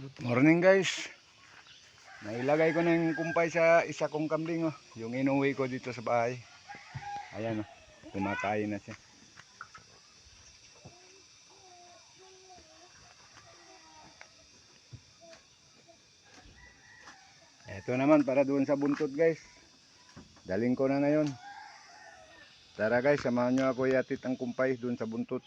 Morning guys. Nailagay ko na yung kumpay sa isa kong kambing oh. Yung inuwi ko dito sa bahay. Ayan oh. Kumakain na siya. Ito naman para doon sa buntot guys. Daling ko na ngayon. Tara guys, samahan nyo ako iatid ang kumpay doon sa buntot.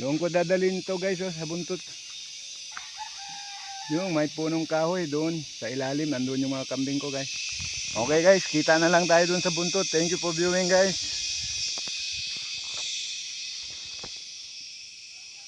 Doon ko dadalhin to guys oh, sa buntot. Yung may punong kahoy doon sa ilalim. Nandun yung mga kambing ko guys. Okay guys, kita na lang tayo doon sa buntot. Thank you for viewing guys.